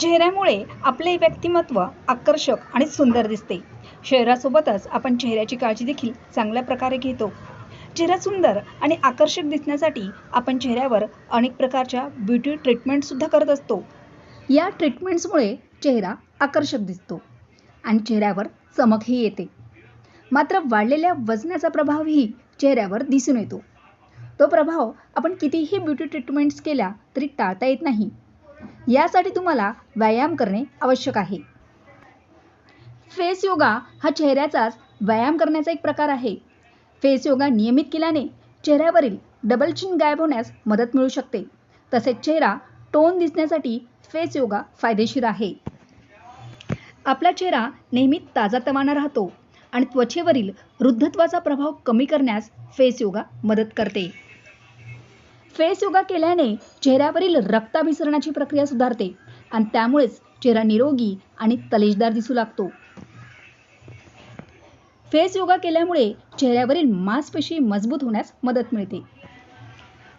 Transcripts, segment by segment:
चेहऱ्यामुळे आपले व्यक्तिमत्व आकर्षक आणि सुंदर दिसते. शहरासोबतच आपण चेहऱ्याची काळजी देखील चांगल्या प्रकारे घेतो. चेहरा सुंदर आणि आकर्षक दिसण्यासाठी आपण चेहऱ्यावर अनेक प्रकारच्या ब्युटी ट्रीटमेंटसुद्धा करत असतो. या ट्रीटमेंट्समुळे चेहरा आकर्षक दिसतो आणि चेहऱ्यावर चमकही येते. मात्र वाढलेल्या वजनाचा प्रभावही चेहऱ्यावर दिसून येतो. तो प्रभाव आपण कितीही ब्युटी ट्रीटमेंट्स केल्या तरी टाळता येत नाही. यासाठी तुम्हाला व्यायाम करणे आवश्यक आहे. फेस योगा हा चेहऱ्याचाच व्यायाम करण्याचा एक प्रकार आहे. फेस योगा नियमित केल्याने चेहऱ्यावरील डबल चिन गायब होण्यास मदत मिळू शकते. तसेच चेहरा टोन दिसण्यासाठी फेस योगा फायदेशीर आहे. आपला चेहरा नेहमी ताजातवाना राहतो आणि त्वचेवरील वृद्धत्वाचा प्रभाव कमी करण्यास फेस योगा मदत करते. फेस योगा केल्याने चेहऱ्यावरील रक्ताभिसरणाची प्रक्रिया सुधारते आणि त्यामुळेच चेहरा निरोगी आणि तलेजदार दिसू लागतो. फेस योगा केल्यामुळे चेहऱ्यावरील मांसपेशी मजबूत होण्यास मदत मिळते.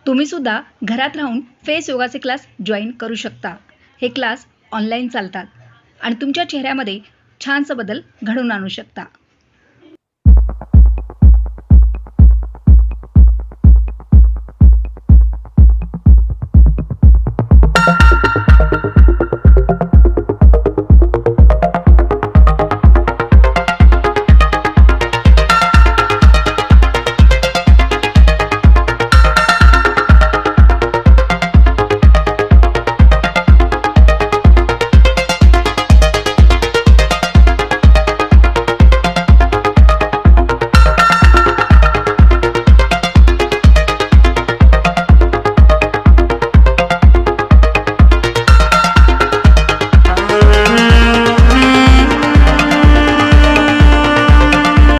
तुम्ही सुद्धा घरात राहून फेस योगाचे क्लास जॉईन करू शकता. हे क्लास ऑनलाईन चालतात आणि तुमच्या चेहऱ्यामध्ये छानसा बदल घडवून आणू शकता.